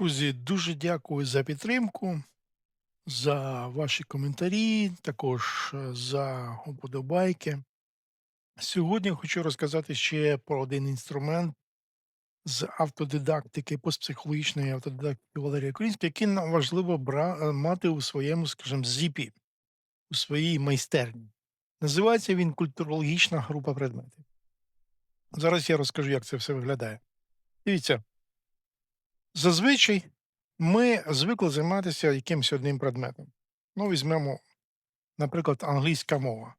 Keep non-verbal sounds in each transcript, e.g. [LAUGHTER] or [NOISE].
Друзі, дуже дякую за підтримку, за ваші коментарі, також е, за уподобайки. Сьогодні хочу розказати ще про один інструмент з автодидактики, постпсихологічної автодидактики Валерія Корінського, який нам важливо бра- е, мати у своєму, скажімо, зіпі, у своїй майстерні. Називається він культурологічна група предметів. Зараз я розкажу, як це все виглядає. Дивіться, зазвичай ми звикли займатися якимось одним предметом. Ну, візьмемо, наприклад, англійська мова.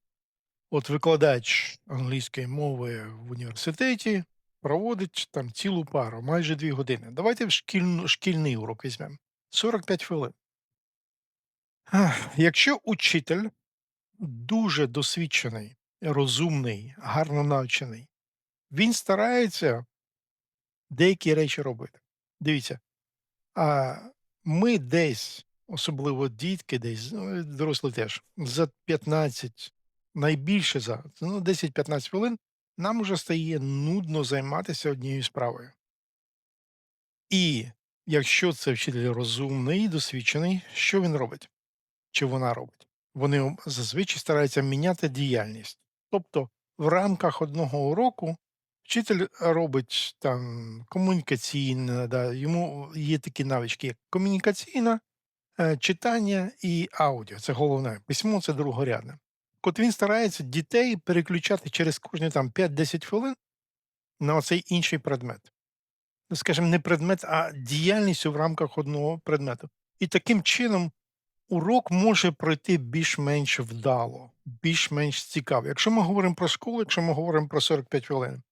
От викладач англійської мови в університеті проводить там цілу пару, майже дві години. Давайте в шкільну, шкільний урок візьмемо. 45 хвилин. Якщо учитель дуже досвідчений, розумний, гарно навчений, він старається деякі речі робити. Дивіться, а ми десь, особливо дітки, десь, ну, дорослі теж, за 15, найбільше за ну, 10-15 хвилин, нам уже стає нудно займатися однією справою. І якщо це вчитель розумний, досвідчений, що він робить? Чи вона робить? Вони зазвичай стараються міняти діяльність. Тобто, в рамках одного уроку вчитель робить там комунікаційне, да, йому є такі навички, як комунікаційна, е, читання і аудіо. Це головне. Письмо це другорядне. От він старається дітей переключати через кожні там 5-10 хвилин на цей інший предмет. Ну, Скажімо, не предмет, а діяльність в рамках одного предмету. І таким чином урок може пройти більш-менш вдало, більш-менш цікаво. Якщо ми говоримо про школу, якщо ми говоримо про 45 хвилин.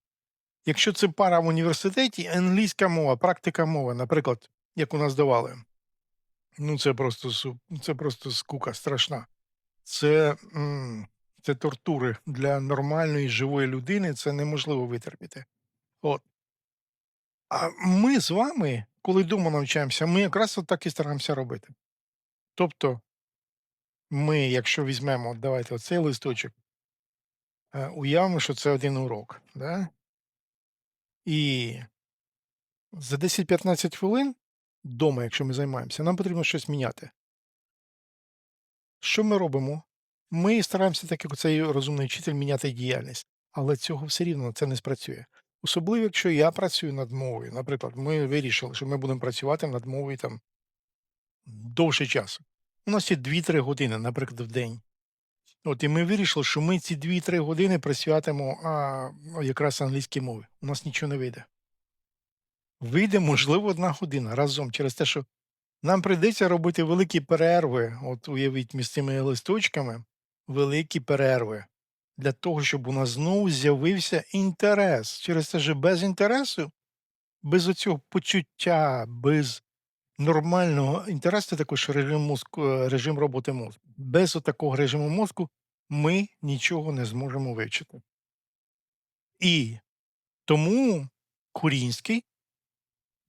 Якщо це пара в університеті, англійська мова, практика мови, наприклад, як у нас давали, ну це просто це просто скука страшна. Це, це тортури для нормальної живої людини, це неможливо витерпіти. От. А ми з вами, коли вдома навчаємося, ми якраз от так і стараємося робити. Тобто, ми, якщо візьмемо, давайте оцей листочок, е, уявимо, що це один урок. Да? І за 10-15 хвилин вдома, якщо ми займаємося, нам потрібно щось міняти. Що ми робимо? Ми стараємося, так як цей розумний вчитель, міняти діяльність, але цього все рівно це не спрацює. Особливо, якщо я працюю над мовою. Наприклад, ми вирішили, що ми будемо працювати над мовою там довше часу. У нас є 2-3 години, наприклад, в день. От і ми вирішили, що ми ці 2-3 години присвятимо а, якраз англійській мові. У нас нічого не вийде. Вийде, можливо, одна година разом через те, що нам прийдеться робити великі перерви. От уявіть між цими листочками великі перерви для того, щоб у нас знову з'явився інтерес. Через те, що без інтересу, без оцього почуття, без нормального інтересу, також режим мозку, е, режим роботи мозку. Без такого режиму мозку ми нічого не зможемо вивчити. І тому Курінський,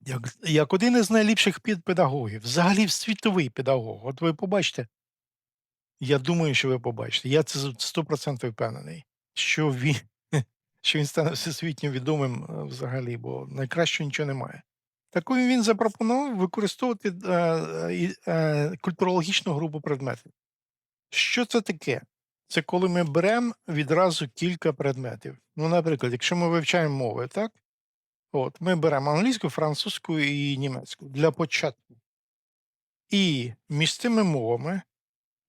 як, як один із найліпших педагогів, взагалі світовий педагог, от ви побачите, я думаю, що ви побачите, я це з- 100% впевнений, що він, [LAUGHS] що він стане всесвітньо відомим е, взагалі, бо найкраще нічого немає. Такою він запропонував використовувати е, е, е, культурологічну групу предметів. Що це таке? Це коли ми беремо відразу кілька предметів. Ну, наприклад, якщо ми вивчаємо мови, так? От, ми беремо англійську, французьку і німецьку для початку. І між цими мовами,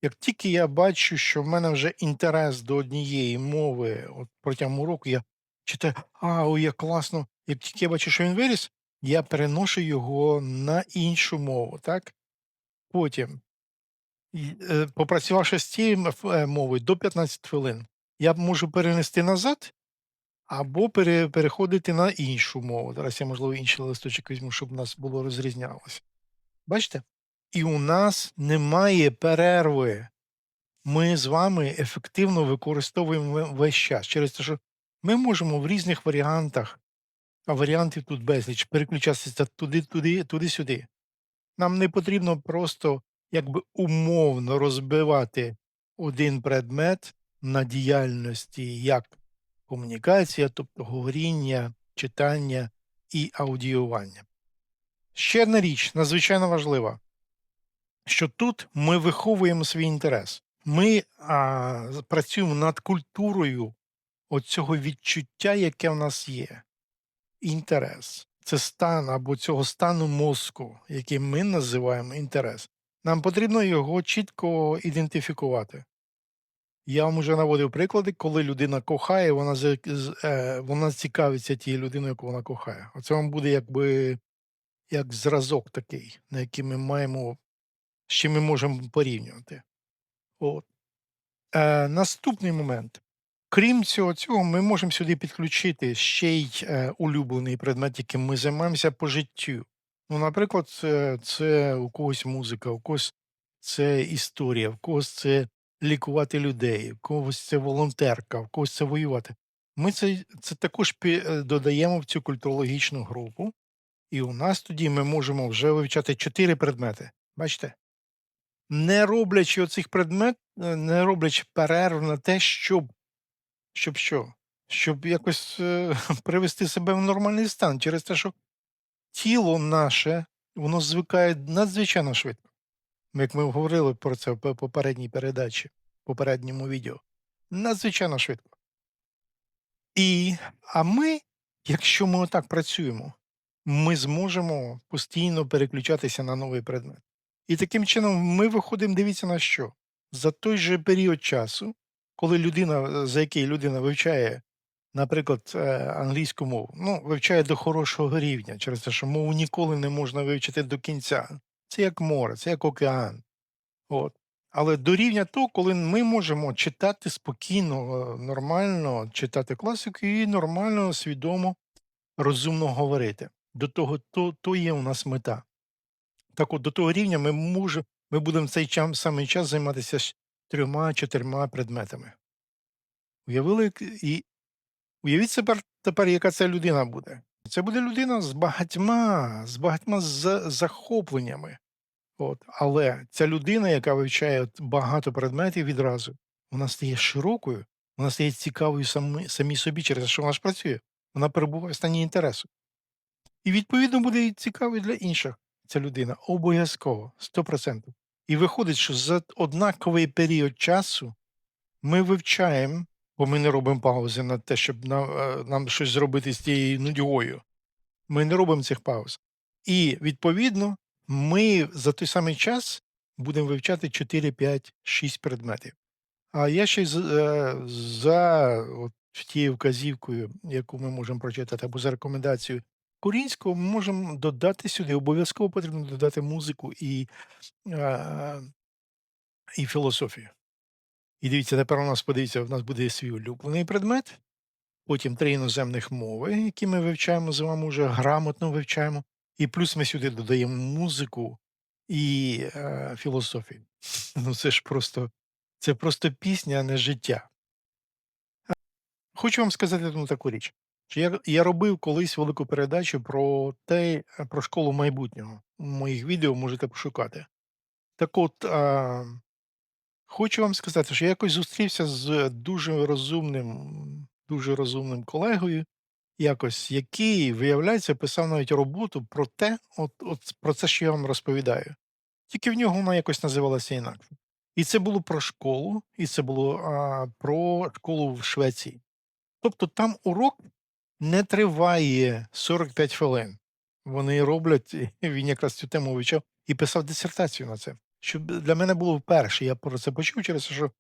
як тільки я бачу, що в мене вже інтерес до однієї мови от протягом уроку, я читаю, а, ой, як класно. Як тільки я бачу, що він виріс, я переношу його на іншу мову, так? Потім е, попрацювавши з цією е, мовою до 15 хвилин, я можу перенести назад або пере, переходити на іншу мову. Зараз я, можливо, інший листочок візьму, щоб у нас було розрізнялося. Бачите? І у нас немає перерви. Ми з вами ефективно використовуємо весь час через те, що ми можемо в різних варіантах, а варіантів тут безліч, переключатися туди, туди, туди-сюди. Нам не потрібно просто якби умовно розбивати один предмет на діяльності як комунікація, тобто говоріння, читання і аудіювання. Ще одна річ надзвичайно важлива, що тут ми виховуємо свій інтерес. Ми а, працюємо над культурою оцього відчуття, яке в нас є. Інтерес. Це стан або цього стану мозку, який ми називаємо інтерес. Нам потрібно його чітко ідентифікувати. Я вам уже наводив приклади, коли людина кохає, вона, е, вона цікавиться тією людиною, яку вона кохає. Оце вам буде якби як зразок такий, на який ми маємо, з чим ми можемо порівнювати. От. Е, наступний момент. Крім цього, цього, ми можемо сюди підключити ще й е, улюблений предмет, яким ми займаємося по життю. Ну, наприклад, це, це у когось музика, у когось це історія, в когось це лікувати людей, в когось це волонтерка, в когось це воювати. Ми це, це також е, додаємо в цю культурологічну групу, і у нас тоді ми можемо вже вивчати чотири предмети. Бачите? Не роблячи оцих предмет, е, не роблячи перерв на те, щоб щоб що? Щоб якось е, [LAUGHS] привести себе в нормальний стан через те, що тіло наше, воно звикає надзвичайно швидко. Як ми говорили про це в попередній передачі, попередньому відео. Надзвичайно швидко. І, а ми, якщо ми отак працюємо, ми зможемо постійно переключатися на новий предмет. І таким чином ми виходимо, дивіться на що? За той же період часу, коли людина, е, за який людина вивчає, наприклад, е, англійську мову, ну, вивчає до хорошого рівня, через те, що мову ніколи не можна вивчити до кінця. Це як море, це як океан. От. Але до рівня того, коли ми можемо читати спокійно, е, нормально, читати класику і нормально, свідомо, розумно говорити. До того, то, то є у нас мета. Так от до того рівня ми можемо, ми будемо цей час, самий час займатися трьома-чотирма предметами. Уявили, і уявіть тепер, тепер, яка це людина буде. Це буде людина з багатьма, з багатьма за- захопленнями. От. Але ця людина, яка вивчає багато предметів відразу, вона стає широкою, вона стає цікавою самі, самій собі через що вона ж працює. Вона перебуває в стані інтересу. І відповідно буде цікавою для інших ця людина. Обов'язково, 100%. І виходить, що за однаковий період часу ми вивчаємо, бо ми не робимо паузи на те, щоб нам, е, нам щось зробити з тією нудьгою. Ми не робимо цих пауз. І відповідно ми за той самий час будемо вивчати 4, 5, 6 предметів. А я ще й е, за от, тією вказівкою, яку ми можемо прочитати, або за рекомендацією корінського, ми можемо додати сюди, обов'язково потрібно додати музику і, е, і філософію. І дивіться, тепер у нас подивіться, у нас буде свій улюблений предмет, потім три іноземних мови, які ми вивчаємо з вами вже грамотно вивчаємо, і плюс ми сюди додаємо музику і е, філософію. [LAUGHS] Ну це ж просто, це просто пісня, а не життя. Хочу вам сказати одну таку річ. Що я, я робив колись велику передачу про те, е, про школу майбутнього. Моїх відео можете пошукати. Так от, а, хочу вам сказати, що я якось зустрівся з дуже розумним, дуже розумним колегою, якось, який, виявляється, писав навіть роботу про те, от, от про це, що я вам розповідаю. Тільки в нього вона якось називалася інакше. І це було про школу, і це було а, про школу в Швеції. Тобто там урок не триває 45 хвилин. Вони роблять, він якраз цю тему вивчав і писав дисертацію на це. Щоб для мене було вперше. Я про це почув через те, що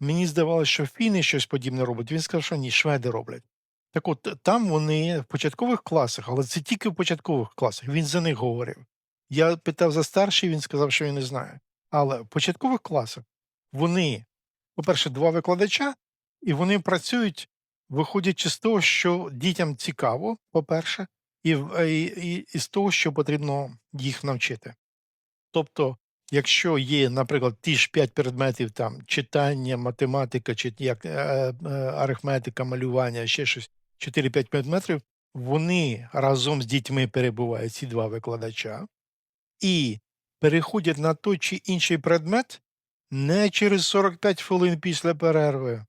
мені здавалося, що фіни щось подібне роблять. Він сказав, що ні, шведи роблять. Так от там вони в початкових класах, але це тільки в початкових класах. Він за них говорив. Я питав за старший, він сказав, що він не знає. Але в початкових класах вони, по-перше, два викладача, і вони працюють, виходячи з того, що дітям цікаво, по-перше, і, е, і, і, і з того, що потрібно їх навчити. Тобто, якщо є, наприклад, ті ж 5 предметів там читання, математика, чи як е, е, арифметика, малювання, ще щось, 4-5 предметів, вони разом з дітьми перебувають, ці два викладача, і переходять на той чи інший предмет не через 45 хвилин після перерви,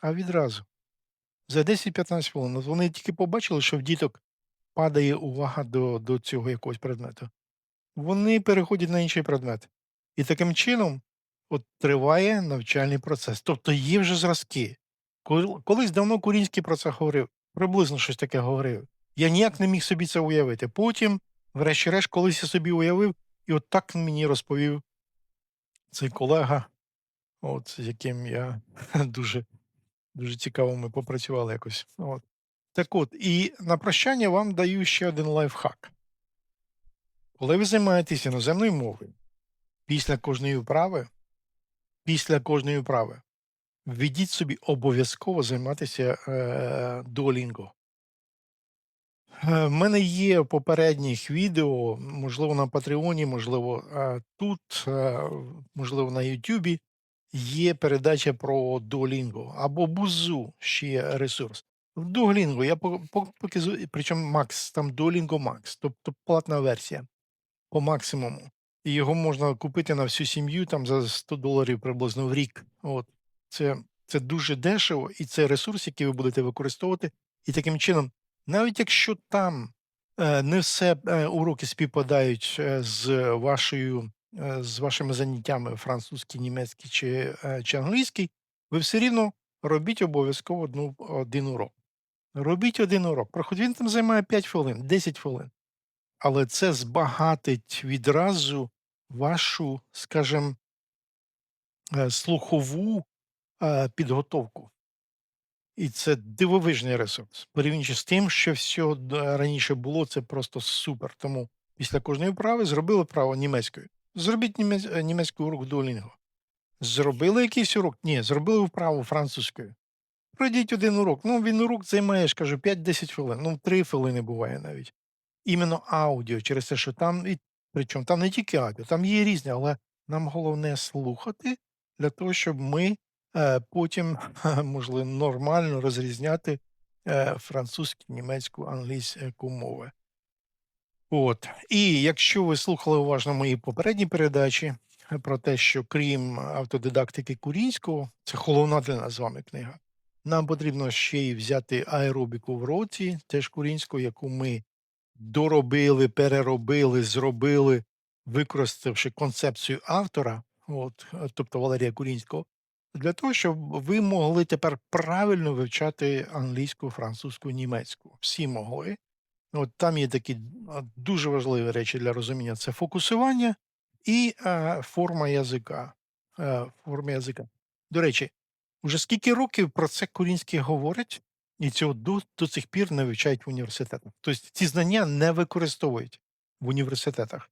а відразу. За 10-15 хвилин. От вони тільки побачили, що в діток падає увага до до цього якогось предмету, вони переходять на інший предмет. І таким чином от триває навчальний процес. Тобто є вже зразки. Кол колись давно Курінський про це говорив, приблизно щось таке говорив. Я ніяк не міг собі це уявити. Потім, врешті-решт, колись я собі уявив, і от так мені розповів цей колега, от з яким я [LAUGHS] дуже дуже цікаво ми попрацювали якось. От. Так от, і на прощання вам даю ще один лайфхак. Коли ви займаєтесь іноземною мовою, після кожної вправи, після кожної вправи, введіть собі обов'язково займатися е, Duolingo. Е, В мене є попередніх відео, можливо, на Патреоні, можливо, е, тут, е, можливо, на Ютубі. Є передача про Duolingo або Бузу, ще ресурс. В Duolingo я по- по- показую, причому Max, там Duolingo Max, тобто платна версія по максимуму. І його можна купити на всю сім'ю там за 100 доларів приблизно в рік. От. Це, це дуже дешево, і це ресурс, який ви будете використовувати. І таким чином, навіть якщо там е, не все е, уроки співпадають е, з вашою е, з вашими заняттями французький, німецький чи, е, чи англійський, ви все рівно робіть обов'язково одну, один урок. Робіть один урок. Проходь він там займає 5 хвилин, 10 хвилин. Але це збагатить відразу вашу, скажімо, е, слухову підготовку. І це дивовижний ресурс. Порівнюючи з тим, що все раніше було, це просто супер. Тому після кожної вправи зробили право німецькою. Зробіть німець, е, німецький урок Duolingo. Зробили якийсь урок? Ні, зробили вправу французькою. Пройдіть один урок. Ну, він урок займає, я ж кажу, 5-10 хвилин. Ну, 3 хвилини буває навіть. Іменно аудіо, через те, що там, і, причому там не тільки аудіо, там є різні, але нам головне слухати для того, щоб ми е, потім [LAUGHS] можли нормально розрізняти е, французьку, німецьку, англійську мови. От. І якщо ви слухали уважно мої попередні передачі е, про те, що крім автодидактики Курінського, це головна для нас з вами книга, нам потрібно ще й взяти аеробіку в році, теж Курінську, яку ми доробили, переробили, зробили, використавши концепцію автора, от, е, тобто Валерія Курінського, для того, щоб ви могли тепер правильно вивчати англійську, французьку, німецьку. Всі могли. От там є такі дуже важливі речі для розуміння: це фокусування і е, форма язика. Е, форма язика. До речі, уже скільки років про це Курінський говорить, і цього до, до цих пір не вивчають в університетах. Тобто ці знання не використовують в університетах,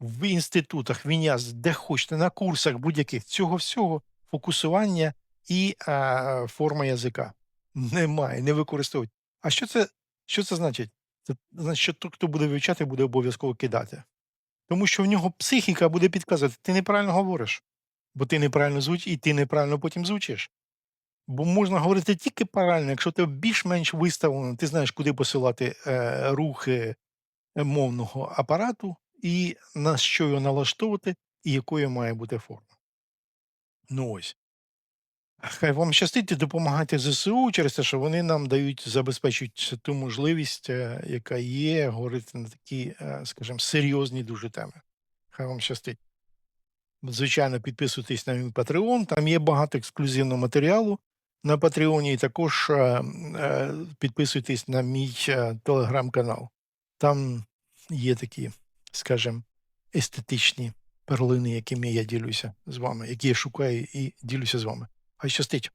в інститутах, в ІНЯЗ, де хочете, на курсах будь-яких. Цього всього фокусування і е, форма язика. Немає, не використовують. А що це, що це значить? Це значить, що той, хто буде вивчати, буде обов'язково кидати. Тому що в нього психіка буде підказувати, ти неправильно говориш, бо ти неправильно звучиш, і ти неправильно потім звучиш. Бо можна говорити тільки правильно, якщо ти більш-менш виставлено, ти знаєш, куди посилати е, рухи е, мовного апарату, і на що його налаштовувати, і якою має бути форма. Ну ось. Хай вам щастить і допомагайте ЗСУ через те, що вони нам дають, забезпечують ту можливість, е, яка є, говорити на такі, е, скажімо, серйозні дуже теми. Хай вам щастить. Звичайно, підписуйтесь на мій Patreon, там є багато ексклюзивного матеріалу на Патреоні, і також е, підписуйтесь на мій телеграм-канал. Там є такі, скажімо, естетичні перлини, якими я ділюся з вами, які я шукаю і ділюся з вами. Хай щастить.